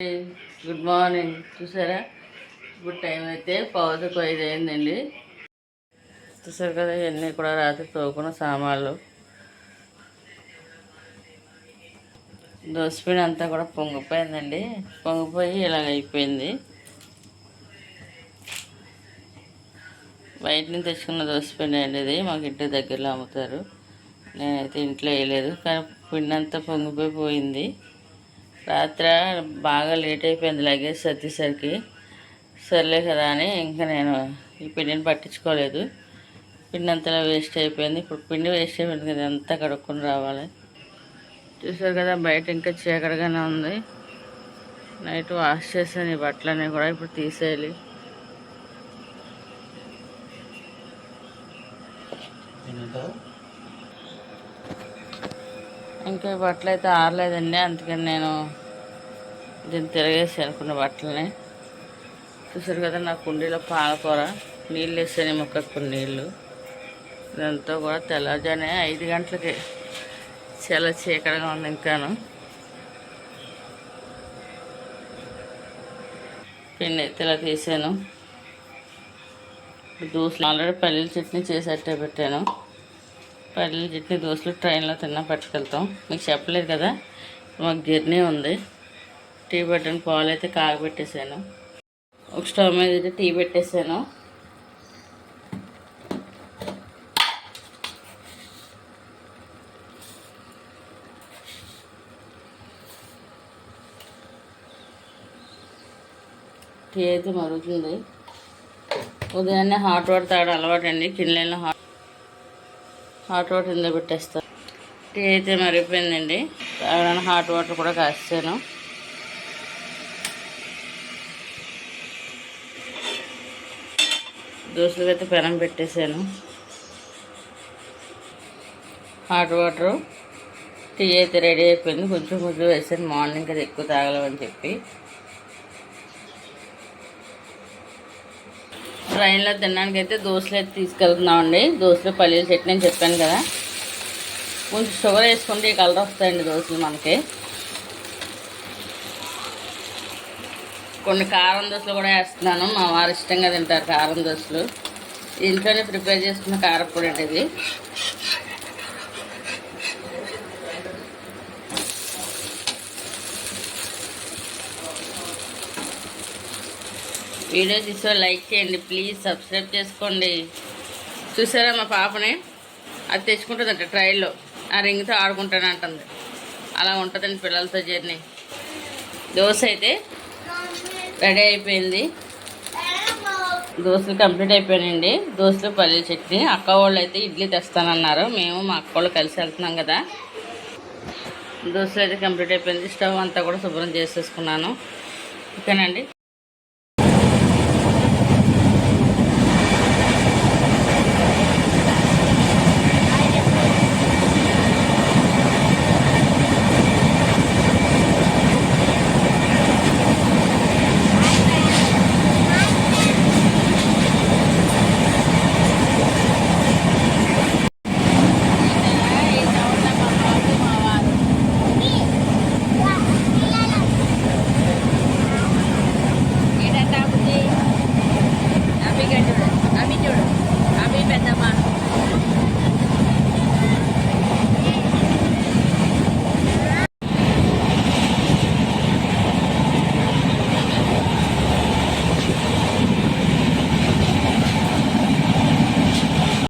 Good morning చూసారా? ఇప్పుడు time అయితే పౌదకు ఐదు అయిందండి. చూసారు కదా ఇవన్నీ కూడా రాత్రి తోకున్న సామాన్లు. దోసపిండి అంతా కూడా పొంగిపోయిందండి. పొంగిపోయి ఇలాగ అయిపోయింది. బయట నుంచి తెచ్చుకున్న దోసపిండి అండి ఇది. మాకు ఇంటి దగ్గరలో అమ్ముతారు. నేనైతే ఇంట్లో వేయలేదు. కానీ పిండి అంతా పొంగిపోయి పోయింది. రాత్ర బాగా లేట్ అయిపోయింది లగేజ్ సర్దేసరికి. సర్లే కదా అని ఇంకా నేను ఈ పిండిని పట్టించుకోలేదు. పిండి అంతలా వేస్ట్ అయిపోయింది. ఇప్పుడు పిండి వేస్ట్ అయిపోయింది కదా అంతా కడుక్కొని రావాలి. చూసారు కదా బయట ఇంకా చీకటిగానే ఉంది. నైట్ వాష్ చేసాను ఈ బట్టలన్నీ కూడా ఇప్పుడు తీసేయాలి. ఇంకా ఈ బట్టలు అయితే ఆరలేదండి. అందుకని నేను దీన్ని తిరగేసి అనుకున్న బట్టలని. చూసారు కదా నా కుండీలో పాలకూర నీళ్ళు వేసాను మొక్కకు కొన్ని నీళ్ళు. ఇదంతా కూడా తెల్లజానే ఐదు గంటలకి. చాలా చీకటిగా ఉంది ఇంకాను. పిండి అయితే ఇలా తీసాను. దూసులు ఆల్రెడీ పల్లీల చట్నీ చేసేట్టే పెట్టాను. పల్లీల చట్నీ దోశలు ట్రైన్లో తిన్నా పట్టుకెళ్తాం. మీకు చెప్పలేదు కదా? మాకు గిర్నీ ఉంది. టీ పెట్టిన పాలు అయితే కాగబెట్టేసాను. ఒక స్టవ్ మీద అయితే టీ పెట్టేసాను. టీ అయితే మరుగుతుంది. ఉదయాన్నే హాట్ వాటర్ తాగడం అలవాటు అండి కింద హాట్ హాట్ వాటర్ కింద పెట్టేస్తాను టీ అయితే మరిగిపోయిందండి. తాగడానికి హాట్ వాటర్ కూడా కాస్తాను దోశలు అయితే పెనం పెట్టేశాను హాట్ వాటర్ టీ అయితే రెడీ అయిపోయింది. కొంచెం కొంచెం వేసాను. మార్నింగ్ అది ఎక్కువ తాగలేమని చెప్పి. ట్రైన్లో తినడానికి అయితే దోశలు అయితే తీసుకెళ్తున్నామండి. దోశలు పల్లీల చట్నీ అని చెప్పాను కదా. కొంచెం షుగర్ వేసుకుంటే ఈ కలర్ వస్తాయండి దోశలు మనకి. కొన్ని కారం దోశలు కూడా వేస్తున్నాను. మా వారు ఇష్టంగా తింటారు కారం దోశలు. ఇంట్లోనే ప్రిపేర్ చేసుకున్న కారపొడి ఇది. వీడియో చూసే లైక్ చేయండి ప్లీజ్ సబ్స్క్రైబ్ చేసుకోండి. చూసారా మా పాపని? అది తెచ్చుకుంటుందంట ట్రైల్లో. ఆ రింగ్తో ఆడుకుంటానంటుంది. అలా ఉంటుందండి పిల్లలతో జర్నీ. దోశ అయితే రెడీ అయిపోయింది. దోశలు కంప్లీట్ అయిపోయానండి దోశలు పల్లీల చట్నీ. అక్క వాళ్ళు అయితే ఇడ్లీ తెస్తానన్నారు. మేము మా అక్క వాళ్ళు కలిసి వెళ్తున్నాం కదా. దోశలు అయితే కంప్లీట్ అయిపోయింది. స్టవ్ అంతా కూడా శుభ్రం చేసేసుకున్నాను. ఓకేనండి.